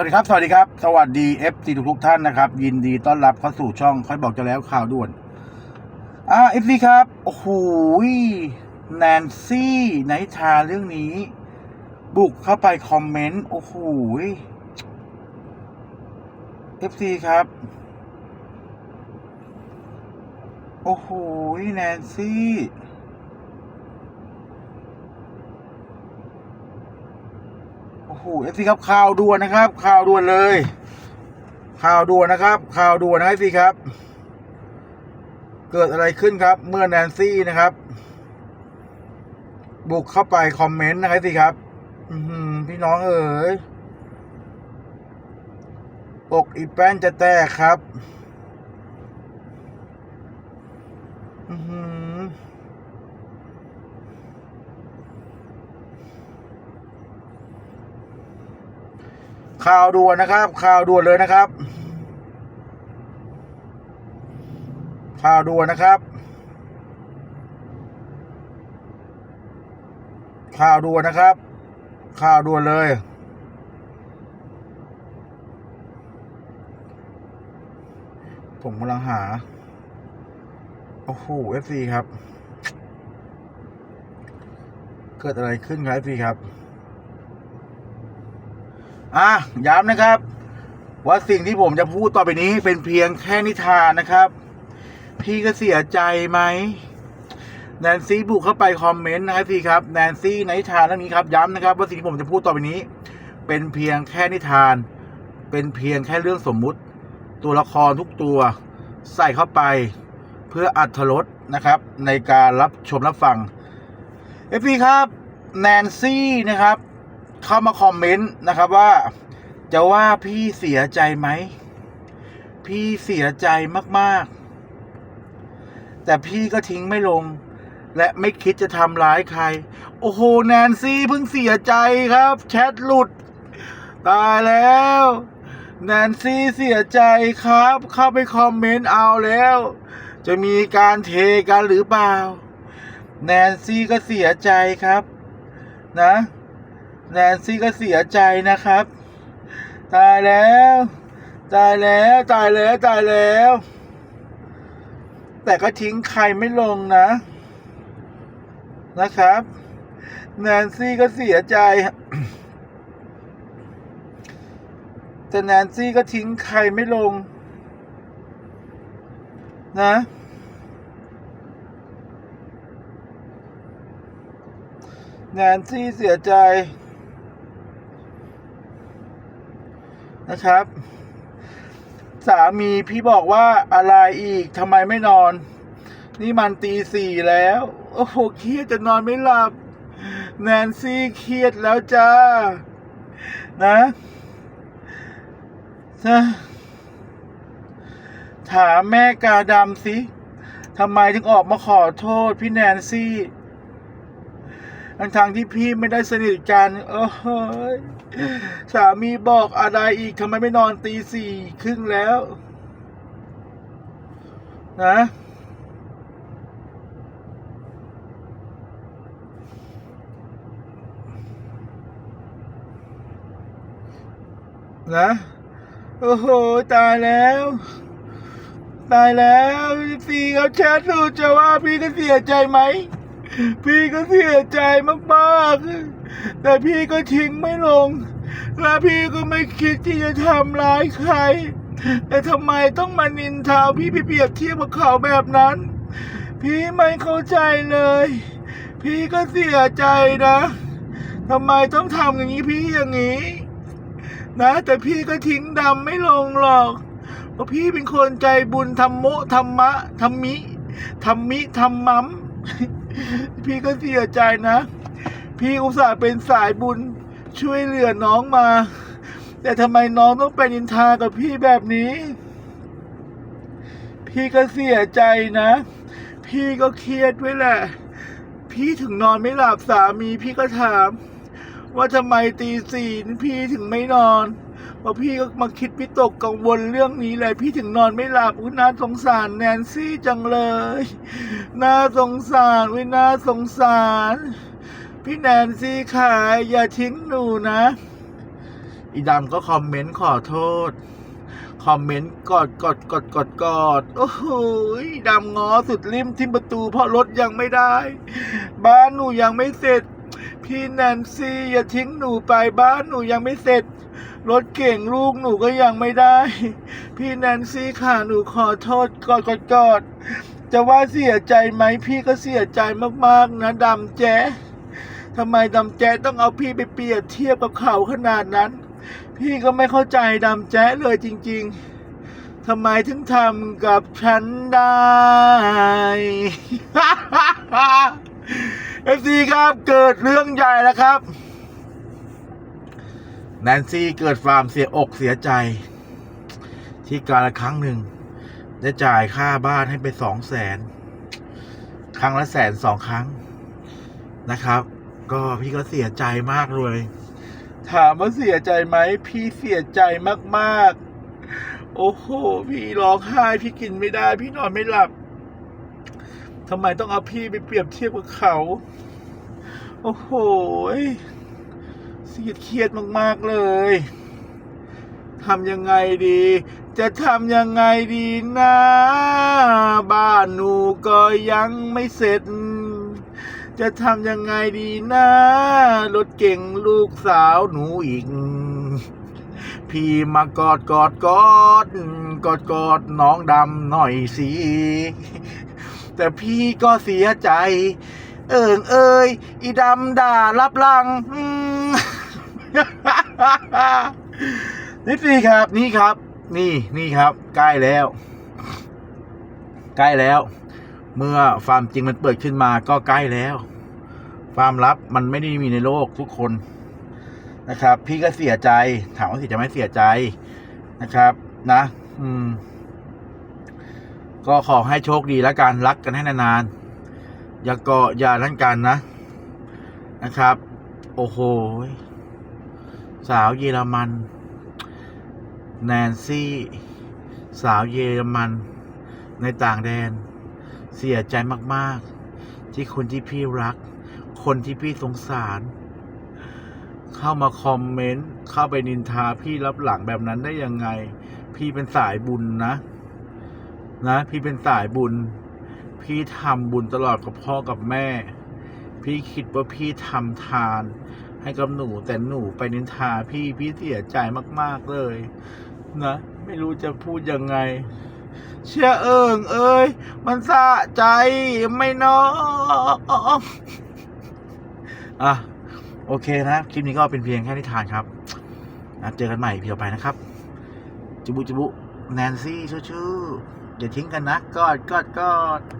วัสดีครับ สวัสดีครับ สวัสดี FC ทุกทุกท่านนะครับ ยินดีต้อนรับเข้าสู่ช่องค่อยบอกจะแล้วข่าวด่วน อ่า FC ครับ โอ้โหแนนซี่ไนทาเรื่องนี้ บุกเข้าไปคอมเมนต์ โอ้โห FC ครับ โอ้โหแนนซี่ โอ้โหเอฟซีครับข่าวด่วนนะครับ ข่าวด่วนเลย ข่าวด่วนนะครับ ข่าวด่วนนะเอฟซีครับ เกิดอะไรขึ้นครับ เมื่อแนนซี่นะครับ บุกเข้าไปคอมเมนต์นะครับสิครับพี่น้องเอ๋ยอกอีแป้นจะแตกครับ อือหือ ข่าวด่วนนะครับ ข่าวด่วนเลยนะครับ ข่าวด่วนนะครับ ข่าวด่วนนะครับ ข่าวด่วนเลยผมกำลังหา โอ้โหเอฟซีครับ เกิดอะไรขึ้นครับเอฟซีครับ อะย้ำนะครับ ว่าสิ่งที่ผมจะพูดต่อไปนี้เป็นเพียงแค่นิทานนะครับ พี่ก็เสียใจไหมแนนซี่บุกเข้าไปคอมเมนต์นะครับพี่ครับแนนซี่ในนิทานเรื่องนี้ครับย้ำนะครับ ว่าสิ่งที่ผมจะพูดต่อไปนี้ เป็นเพียงแค่นิทาน เป็นเพียงแค่เรื่องสมมุติ ตัวละครทุกตัวใส่เข้าไป เพื่ออัธรสนะครับ ในการรับชมรับฟังเอฟพีครับแนนซี่นะครับ เข้ามาคอมเมนต์นะครับว่า จะว่าพี่เสียใจไหม พี่เสียใจมากๆ แต่พี่ก็ทิ้งไม่ลง และไม่คิดจะทำร้ายใคร โอ้โห แนนซี่เพิ่งเสียใจครับ แชทหลุด ตายแล้ว แนนซี่เสียใจครับ เข้าไปคอมเมนต์เอาแล้ว จะมีการเทกันหรือเปล่า แนนซี่ก็เสียใจครับ นะ แนนซี่ก็เสียใจนะครับ ตายแล้ว ตายแล้ว ตายแล้วตายแล้ว แต่ก็ทิ้งใครไม่ลงนะ นะครับ แนนซี่ก็เสียใจ แต่แนนซี่ก็ทิ้งใครไม่ลง นะแนนซี่เสียใจ นะครับ สามีพี่บอกว่าอะไรอีกทำไมไม่นอน นี่มันตีสี่แล้ว โอ้โหเครียดจะนอนไม่หลับ แนนซี่เครียดแล้วจ้า นะนะถามแม่กาดำสิทำไมถึงออกมาขอโทษพี่แนนซี่ ทั้งทางที่พี่ไม่ได้สนิทกันโอ้โหยสามีบอกอะไรอีกทำไมไม่นอนตีสี่ครึ่งแล้ว นะนะโอ้โห ตายแล้ว ตายแล้วพี่เขาแชทดูจะว่าพี่ก็เสียใจไหม พี่ก็เสียใจมากๆ แต่พี่ก็ทิ้งไม่ลง และพี่ก็ไม่คิดที่จะทำร้ายใคร แต่ทำไมต้องมานินทาพี่ไปเปรียบเทียบกับเขาแบบนั้น พี่ไม่เข้าใจเลย พี่ก็เสียใจนะทำไมต้องทำอย่างนี้พี่อย่างนี้ นะ แต่พี่ก็ทิ้งดำไม่ลงหรอกเพราะพี่เป็นคนใจบุญธรรมโมธรรมะธรรมิธรรมิธรรมัม พี่ก็เสียใจนะ พี่อุตส่าห์เป็นสายบุญช่วยเหลือน้องมา แต่ทำไมน้องต้องไปนินทากับพี่แบบนี้ พี่ก็เสียใจนะ พี่ก็เครียดด้วยแหละ พี่ถึงนอนไม่หลับสามีพี่ก็ถาม ว่าทำไมตีสี่พี่ถึงไม่นอน เพราะพี่ก็มาคิดพิตกกังวลเรื่องนี้เลยพี่ถึงนอนไม่หลับอุ๊ยน่าสงสารแนนซี่จังเลยน่าสงสารวิน่าสงสาร พี่แนนซี่ค่ะอย่าทิ้งหนูนะ อีดำก็คอมเมนต์ขอโทษคอมเมนต์กอดกอดกอดกอดกอดโอ้โหดำง้อสุดริมทิมประตูเพราะรถยังไม่ได้ บ้านหนูยังไม่เสร็จ พี่แนนซี่อย่าทิ้งหนูไปบ้านหนูยังไม่เสร็จ รถเก่งลูกหนูก็ยังไม่ได้ พี่แนนซี่ค่ะหนูขอโทษกอดกอดกอดจะว่าเสียใจไหมพี่ก็เสียใจมากๆนะดำแจ๊ทำไมดำแจ๊ต้องเอาพี่ไปเปรียบเทียบกับเขาขนาดนั้น พี่ก็ไม่เข้าใจดำแจ๊เลยจริง ๆทำไมถึงทำกับฉันได้เอฟซีครับเกิดเรื่องใหญ่แล้วครับ แนนซี่เกิดความเสียอกเสียใจ ที่การละครั้งหนึ่ง ได้จ่ายค่าบ้านให้ไปสองแสนครั้งละแสนสองครั้งนะครับ ก็พี่ก็เสียใจมากเลย ถามว่าเสียใจไหมพี่เสียใจมากๆ โอ้โหพี่ร้องไห้พี่กินไม่ได้ พี่นอนไม่หลับทำไมต้องเอาพี่ไปเปรียบเทียบกับเขา โอ้โห ยดเครียดมากๆเลยทำยังไงดี จะทำยังไงดีนะ บ้านหนูก็ยังไม่เสร็จ จะทำยังไงดีนะ รถเก่งลูกสาวหนูอีก พี่มากอดกอดกอด กอดกอดน้องดำหน่อยสิ แต่พี่ก็เสียใจ เอิงเอ้ยอีดำด่ารับลัง อืมนี่ครับ นี่ครับ นี่นี่ครับ ใกล้แล้ว ใกล้แล้ว เมื่อความจริงมันเปิดขึ้นมาก็ใกล้แล้วความลับมันไม่ได้มีในโลกทุกคนนะครับ พี่ก็เสียใจถามว่าเสียใจไหมเสียใจนะครับ นะ อืม ก็ขอให้โชคดีแล้วกันรักกันให้นานๆอย่าเกาะอย่านั่นกันนะนะครับ โอ้โห สาวเยอรมัน แนนซี่ สาวเยอรมัน ในต่างแดน เสียใจมากๆ ที่คนที่พี่รัก คนที่พี่สงสาร เข้ามาคอมเมนต์ เข้าไปนินทาพี่รับหลังแบบนั้นได้ยังไง พี่เป็นสายบุญนะ นะ พี่เป็นสายบุญ พี่ทำบุญตลอดกับพ่อกับแม่ พี่คิดว่าพี่ทำทาน ให้กับหนูแต่หนูไปนินทาพี่พี่เสียใจมาก ๆ เลย นะ ไม่รู้จะพูดยังไง เชื่อเอิงเอ้ย มันสะใจไม่น้องอะ โอเคนะ คลิปนี้ก็เป็นเพียงแค่นิทานครับนะเจอกันใหม่เพียวไปนะครับ จุบุจุบุ แนนซี่ชื่อๆอย่าทิ้งกันนะกอดกอดกอด